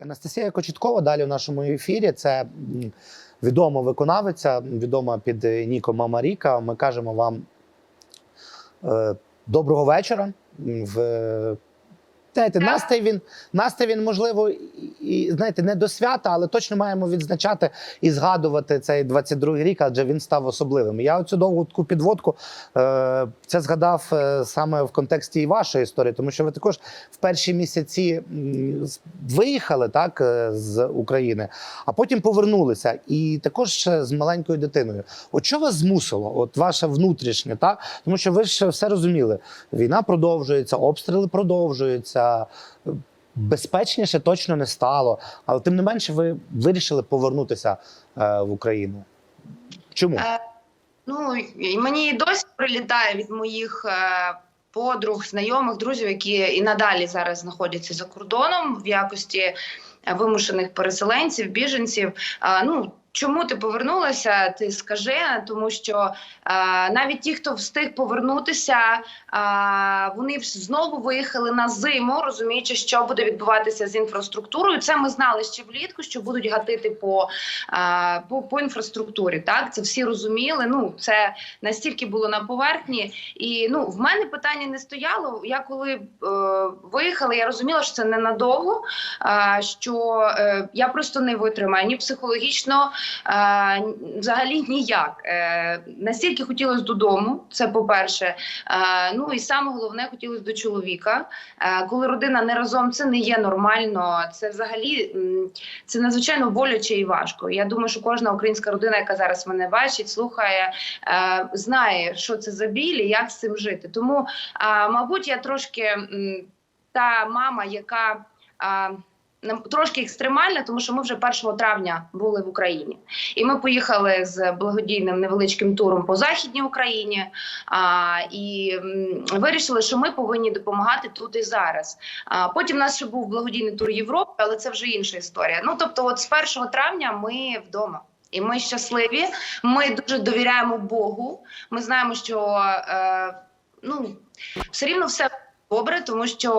Анастасія Кочеткова далі в нашому ефірі. Це відома виконавиця, відома під Ніко ніком Мама Ми кажемо вам е, доброго вечора. В, знаєте, настрій він, настрій він, можливо, і, знаєте, не до свята, але точно маємо відзначати і згадувати цей 22-й рік, адже він став особливим. Я оцю довгу таку підводку е, це згадав е, саме в контексті і вашої історії, тому що ви також в перші місяці виїхали так е, з України, а потім повернулися, і також з маленькою дитиною. От що вас змусило? От ваше внутрішнє, так тому що ви ж все розуміли. Війна продовжується, обстріли продовжуються. Безпечніше точно не стало, але тим не менше, ви вирішили повернутися е, в Україну. Чому? Е, Ну і мені досі прилітає від моїх е, подруг, знайомих, друзів, які і надалі зараз знаходяться за кордоном в якості е, вимушених переселенців, біженців. Е, Ну чому ти повернулася? Ти скажи, тому що е, навіть ті, хто встиг повернутися, е, вони знову виїхали на зиму, розуміючи, що буде відбуватися з інфраструктурою. Це ми знали ще влітку, що будуть гатити по а, по, по інфраструктурі. Так, це всі розуміли. Ну це настільки було на поверхні. І ну в мене питання не стояло. Я коли е, виїхала, я розуміла, що це ненадовго, а, що е, я просто не витримаю ні психологічно, а, взагалі ніяк. Е, настільки хотілося додому. Це по-перше. Е, ну і саме головне хотілося до чоловіка. Е, коли родина не разом, це не є нормально. Це взагалі. це надзвичайно боляче і важко. Я думаю, що кожна українська родина, яка зараз мене бачить, слухає, е, знає, що це за біль і як з цим жити. Тому, е, мабуть, я трошки та мама, яка. Трошки екстремальна, тому що ми вже 1 травня були в Україні, і ми поїхали з благодійним невеличким туром по західній Україні. А, і вирішили, що ми повинні допомагати тут і зараз. А потім у нас ще був благодійний тур Європи, але це вже інша історія. Ну тобто, от з 1 травня ми вдома. І ми щасливі. Ми дуже довіряємо Богу. Ми знаємо, що е, ну все рівно все добре, тому що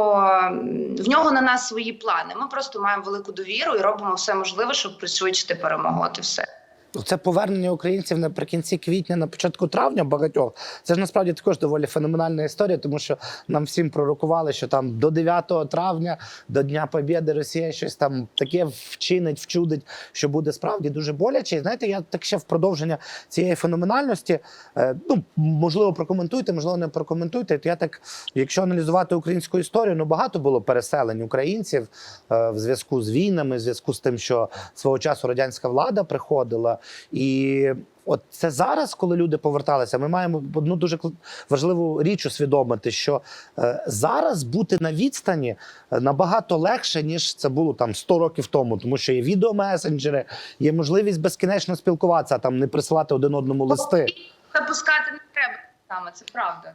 в нього на нас свої плани. Ми просто маємо велику довіру і робимо все можливе, щоб пришвидшити перемогу. От і все. Це повернення українців наприкінці квітня, на початку травня багатьох. Це ж насправді також доволі феноменальна історія, тому що нам всім пророкували, що там до 9 травня, до Дня Побєди, Росія щось там таке вчинить, вчудить, що буде справді дуже боляче. І знаєте, я так ще в продовження цієї феноменальності. е, Ну можливо, прокоментуйте, можливо, не прокоментуйте. То я так, якщо аналізувати українську історію, ну багато було переселень українців е, в зв'язку з війнами, в зв'язку з тим, що свого часу радянська влада приходила. І от це зараз, коли люди поверталися, ми маємо одну дуже важливу річ усвідомити, що е, зараз бути на відстані е, набагато легше, ніж це було там 100 років тому, тому що є відеомесенджери, є можливість безкінечно спілкуватися, там не присилати один одному листи. Запускати не треба саме, це правда.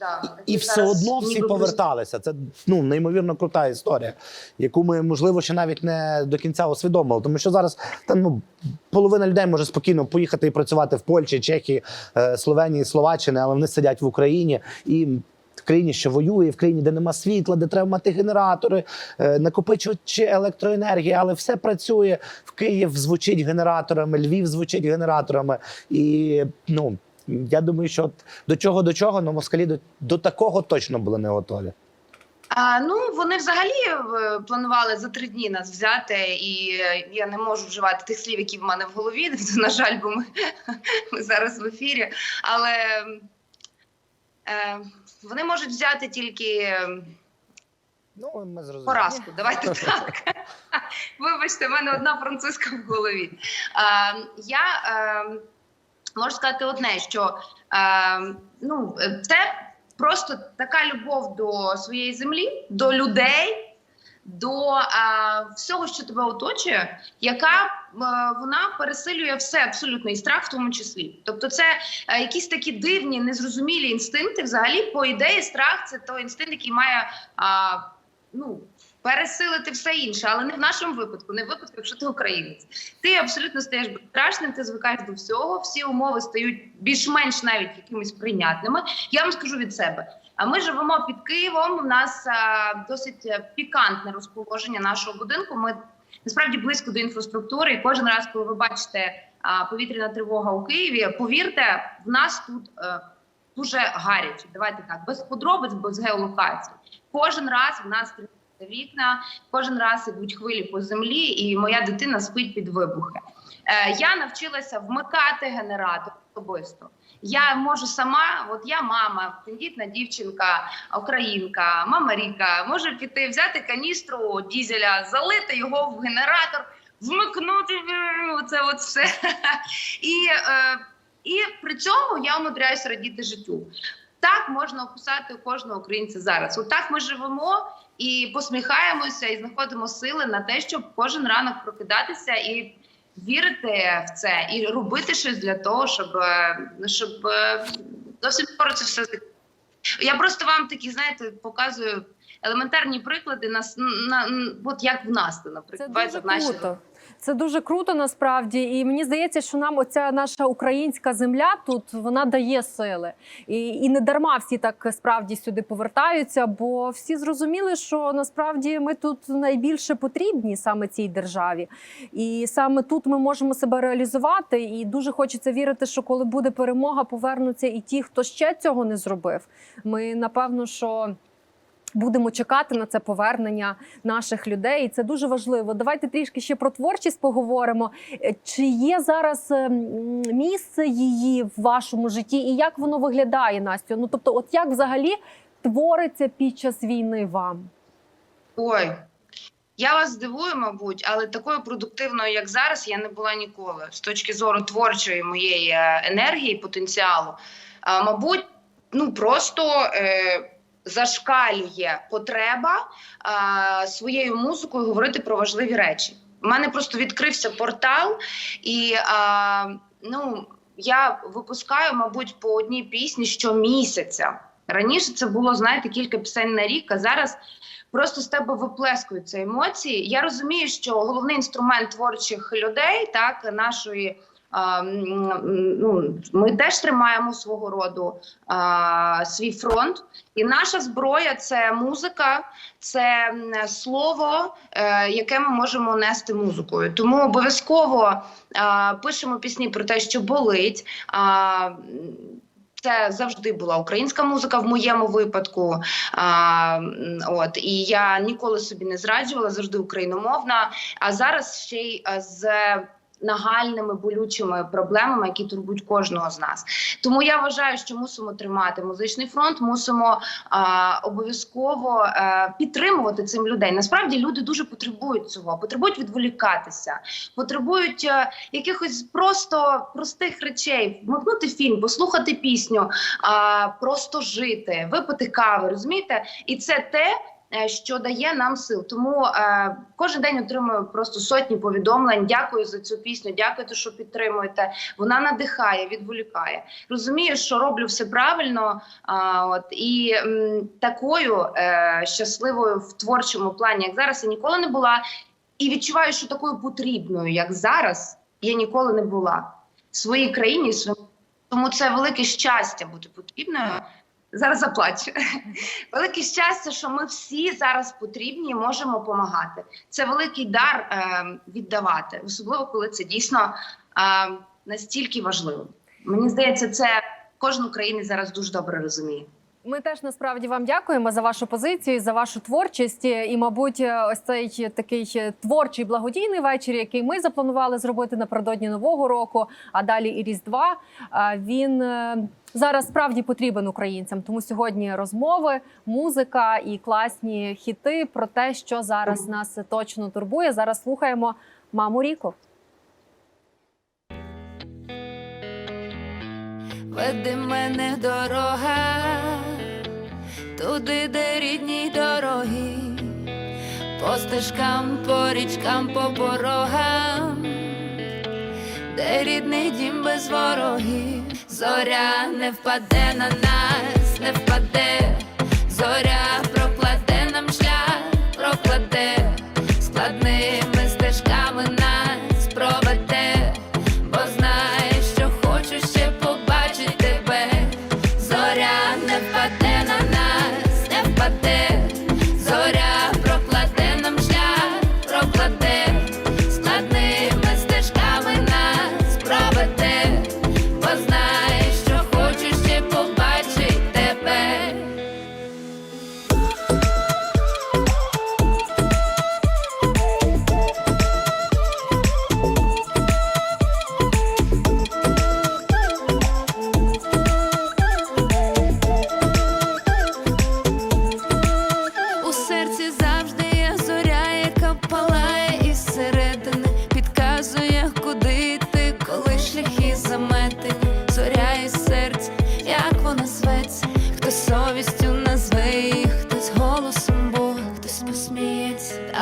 Да. І все одно всі поверталися. Це ну неймовірно крута історія, яку ми можливо ще навіть не до кінця усвідомили. Тому що зараз там ну половина людей може спокійно поїхати і працювати в Польщі, Чехії, е, Словенії, Словаччини, але вони сидять в Україні і. В країні, що воює, в країні, де нема світла, де треба мати генератори, е, накопичувачі електроенергії, але все працює. В Київ звучить генераторами, Львів звучить генераторами. І ну я думаю, що до чого до чого, але москалі до, до такого точно були не готові. А, ну вони взагалі е, планували за три дні нас взяти, і е, я не можу вживати тих слів, які в мене в голові. На жаль, бо ми, ми зараз в ефірі. Але е, вони можуть взяти тільки Ну, ми зрозуміли. поразку. Давайте так. Вибачте, в мене одна французька в голові. А, я е, можу сказати одне, що е, ну, це просто така любов до своєї землі, до людей. До а, всього, що тебе оточує, яка е, вона пересилює все абсолютно і страх, в тому числі. Тобто, це е, якісь такі дивні, незрозумілі інстинкти. Взагалі, по ідеї, страх це той інстинкт, який має а, ну, пересилити все інше, але не в нашому випадку, не в випадку, якщо ти українець. Ти абсолютно стаєш безстрашним, ти звикаєш до всього, всі умови стають більш-менш навіть якимись прийнятними. Я вам скажу від себе. А ми живемо під Києвом. У нас а, досить е, пікантне розположення нашого будинку. Ми насправді близько до інфраструктури. І кожен раз, коли ви бачите а, повітряна тривога у Києві, повірте, в нас тут е, дуже гаряче. Давайте так, без подробиць, без геолокації. Кожен раз в нас вікна, кожен раз ідуть хвилі по землі, і моя дитина спить під вибухи. Е, я навчилася вмикати генератор особисто. Я можу сама, от я мама, тендітна дівчинка, українка, мама Ріка, можу піти, взяти каністру дізеля, залити його в генератор, вмикнути це от все. І, е, і при цьому я умудряюся радіти життю. Так можна описати кожного українця зараз. Отак ми живемо і посміхаємося, і знаходимо сили на те, щоб кожен ранок прокидатися і вірити в це, і робити щось для того, щоб, е, щоб е, зовсім скоро це все. Я просто вам такі, знаєте, показую елементарні приклади на, на, на от як в нас наприклад, Це дуже круто. Це дуже круто насправді, і мені здається, що нам оця наша українська земля тут вона дає сили, і, і не дарма всі так справді сюди повертаються, бо всі зрозуміли, що насправді ми тут найбільше потрібні саме цій державі, і саме тут ми можемо себе реалізувати. І дуже хочеться вірити, що коли буде перемога, повернуться і ті, хто ще цього не зробив. Ми напевно, що. Будемо чекати на це повернення наших людей, і це дуже важливо. Давайте трішки ще про творчість поговоримо. Е, Чи є зараз ем, місце її в вашому житті, і як воно виглядає, Настю? Ну тобто, от як взагалі твориться під час війни вам? Ой, я вас здивую, мабуть, але такою продуктивною, як зараз, я не була ніколи. З точки зору творчої моєї е, енергії, потенціалу. А, мабуть, ну просто е, зашкалює потреба а, своєю музикою говорити про важливі речі. У мене просто відкрився портал, і а, ну, я випускаю, мабуть, по одній пісні щомісяця. Раніше це було, знаєте, кілька пісень на рік, а зараз просто з тебе виплескуються емоції. Я розумію, що головний інструмент творчих людей, так нашої. Ну, ми теж тримаємо свого роду а, свій фронт, і наша зброя це музика, це слово, е, яке ми можемо нести музикою. Тому обов'язково пишемо пісні про те, що болить. А, це завжди була українська музика в моєму випадку. А, от і я ніколи собі не зраджувала, завжди україномовна. А зараз ще й з нагальними болючими проблемами, які турбують кожного з нас. Тому я вважаю, що мусимо тримати музичний фронт, мусимо обов'язково е, підтримувати цим людей. Насправді люди дуже потребують цього, потребують відволікатися, потребують е, якихось просто простих речей, вмикнути фільм, послухати пісню, просто жити, випити кави, розумієте? І це те. Е, Що дає нам сил, тому е, кожен день отримую просто сотні повідомлень. Дякую за цю пісню. Дякую, що підтримуєте. Вона надихає, відволікає. Розумію, що роблю все правильно. А, от і м, такою е, щасливою в творчому плані, як зараз, я ніколи не була. І відчуваю, що такою потрібною, як зараз, я ніколи не була в своїй країні. своєму- Тому це велике щастя бути потрібною. Зараз заплачу. Велике щастя, що ми всі зараз потрібні і можемо допомагати. Це великий дар е, віддавати, особливо коли це дійсно е, настільки важливо. Мені здається, це кожен українець зараз дуже добре розуміє. Ми теж насправді вам дякуємо за вашу позицію, за вашу творчість. І, мабуть, ось цей такий творчий благодійний вечір, який ми запланували зробити напередодні нового року, а далі і Різдва. Він е, зараз справді потрібен українцям. Тому сьогодні розмови, музика і класні хіти про те, що зараз нас точно турбує. Зараз слухаємо маму Ріку. Веди мене дорога, туди, де рідні дороги, по стежкам, по річкам, по порогам, де рідний дім без ворогів, зоря не впаде на нас, не впаде, зоря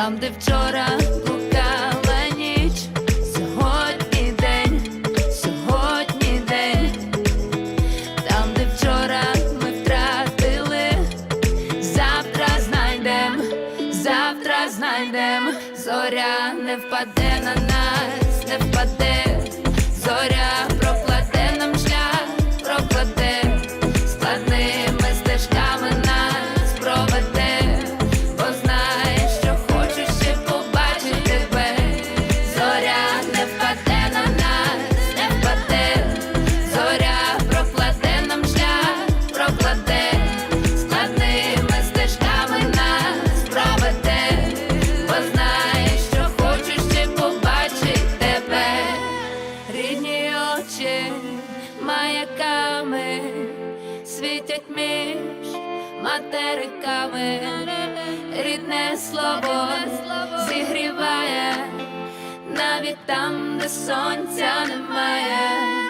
там, де вчора. Материками, рідне слово зігріває навіть там, де сонця немає.